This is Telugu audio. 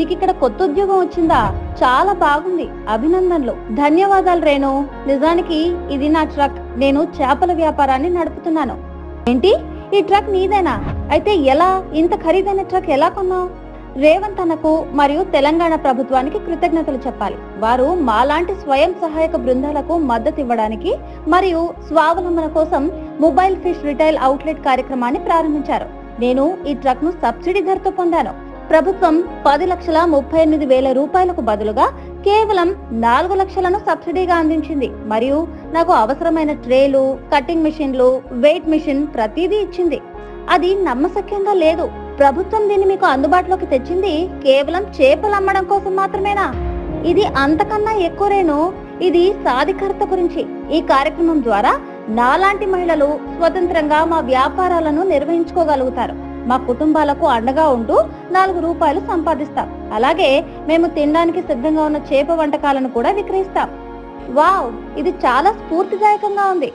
నీకు ఇక్కడ కొత్త ఉద్యోగం వచ్చిందా? చాలా బాగుంది. అభినందనలు. ధన్యవాదాలు రేణు. నిజానికి ఇది నా ట్రక్. నేను చేపల వ్యాపారాన్ని నడుపుతున్నాను. ఏంటి? ఈ ట్రక్ నీదేనా? అయితే ఎలా? ఇంత ఖరీదైన ట్రక్ ఎలా కొన్నావు? రేవంత్ అన్నకు మరియు తెలంగాణ ప్రభుత్వానికి కృతజ్ఞతలు చెప్పాలి. వారు మాలాంటి స్వయం సహాయక బృందాలకు మద్దతు ఇవ్వడానికి మరియు స్వావలంబన కోసం మొబైల్ ఫిష్ రిటైల్ అవుట్లెట్ కార్యక్రమాన్ని ప్రారంభించారు. నేను ఈ ట్రక్ను సబ్సిడీ ధరతో పొందాను. ప్రభుత్వం పది లక్షల ముప్పై ఎనిమిది వేల రూపాయలకు బదులుగా కేవలం నాలుగు లక్షలను సబ్సిడీగా అందించింది. మరియు నాకు అవసరమైన ట్రేలు కటింగ్ మిషన్లు వెయిట్ మిషన్ ప్రతిదీ ఇచ్చింది. అది నమ్మశక్యంగా లేదు. ప్రభుత్వం దీన్ని మీకు అందుబాటులోకి తెచ్చింది కేవలం చేపలు అమ్మడం కోసం మాత్రమేనా? ఇది అంతకన్నా ఎక్కువరేను ఇది సాధికారత గురించి. ఈ కార్యక్రమం ద్వారా నాలాంటి మహిళలు స్వతంత్రంగా మా వ్యాపారాలను నిర్వహించుకోగలుగుతారు. మా కుటుంబాలకు అండగా ఉంటూ నాలుగు రూపాయలు సంపాదిస్తాం. అలాగే మేము తినడానికి సిద్ధంగా ఉన్న చేప వంటకాలను కూడా విక్రయిస్తాం. వావ్! ఇది చాలా స్ఫూర్తిదాయకంగా ఉంది.